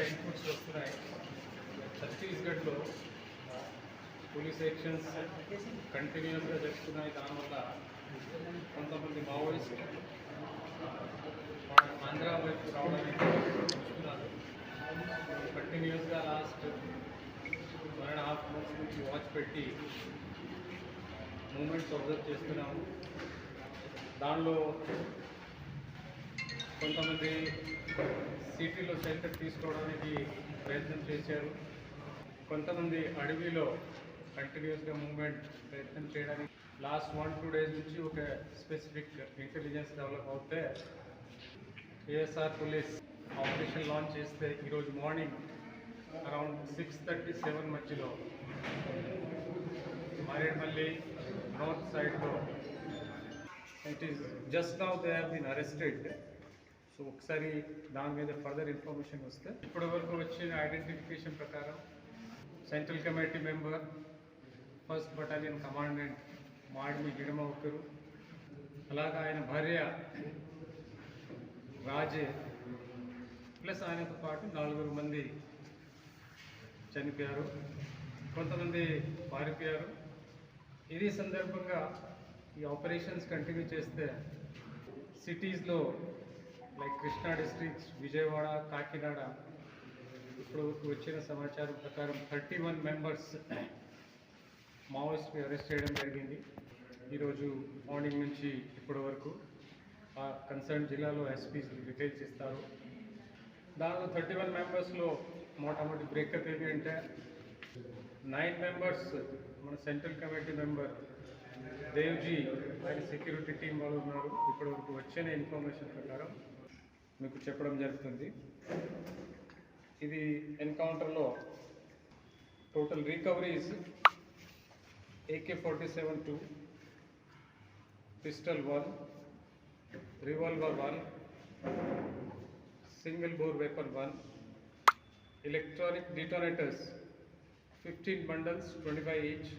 కంటిన్యూస్గా ఇన్పుట్స్ వస్తున్నాయి. ఛత్తీస్గఢ్లో పోలీస్ యాక్షన్స్ కంటిన్యూస్గా జరుగుతున్నాయి దానివల్ల కొంతమంది మావోయిస్ట్ ఆంధ్ర వైపు రావడానికి చూస్తున్నారు కంటిన్యూస్గా last one and half months నుంచి వాచ్ పెట్టి మూమెంట్స్ అబ్జర్వ్ చేస్తున్నాము. దానిలో కొంతమంది సిటీలో షెల్టర్ తీసుకోవడానికి ప్రయత్నం చేశారు. కొంతమంది అడవిలో కంటిన్యూస్గా మూవ్మెంట్ ప్రయత్నం చేయడానికి లాస్ట్ వన్ టూ డేస్ నుంచి ఒక స్పెసిఫిక్ ఇంటెలిజెన్స్ డెవలప్ అవుతే ఏఎస్ఆర్ పోలీస్ ఆపరేషన్ లాంచ్ చేస్తే ఈరోజు morning around six thirty seven మధ్యలో మారేడుమల్లి నార్త్ సైడ్లో. It is just now they have been arrested so ఒకసారి దాని మీద ఫర్దర్ ఇన్ఫర్మేషన్ వస్తే. ఇప్పటి వరకు వచ్చిన ఐడెంటిఫికేషన్ ప్రకారం central committee member first battalion commandant Madimi Gidama ఒకరు అలాగా ఆయన భార్య రాజే ప్లస్ ఆయనతో పాటు నలుగురు మంది చనిపోయారు. కొంతమంది పారిపోయారు. ఇది సందర్భంగా ఈ ఆపరేషన్స్ కంటిన్యూ చేస్తే సిటీస్లో లైక్ కృష్ణా డిస్ట్రిక్ట్స్ విజయవాడ కాకినాడ. ఇప్పుడు వచ్చిన సమాచారం ప్రకారం థర్టీ వన్ మెంబర్స్ మావోయిస్ట్ని అరెస్ట్ చేయడం జరిగింది. ఈరోజు మార్నింగ్ నుంచి ఇప్పటి వరకు ఆ కన్సర్న్ జిల్లాలో ఎస్పీస్ డీటెయిల్స్ ఇస్తారు దానిలో థర్టీ వన్ మెంబర్స్లో మొట్టమొదటి బ్రేకప్ ఏంటి అంటే నైన్ మెంబర్స్ మన సెంట్రల్ కమిటీ మెంబర్ దేవ్జీ ఆయన సెక్యూరిటీ టీం వాళ్ళు ఉన్నారు. ఇప్పటి వరకు వచ్చిన ఇన్ఫర్మేషన్ ప్రకారం మీకు చెప్పడం జరుగుతుంది ఇది ఎన్కౌంటర్లో total recoveries AK forty seven two pistol one revolver one single bore weapon one electronic detonators 15 bundles 25 each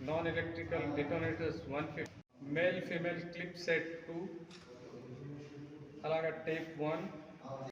non-electrical detonators 150 male female clip set 2 Salaga tape 1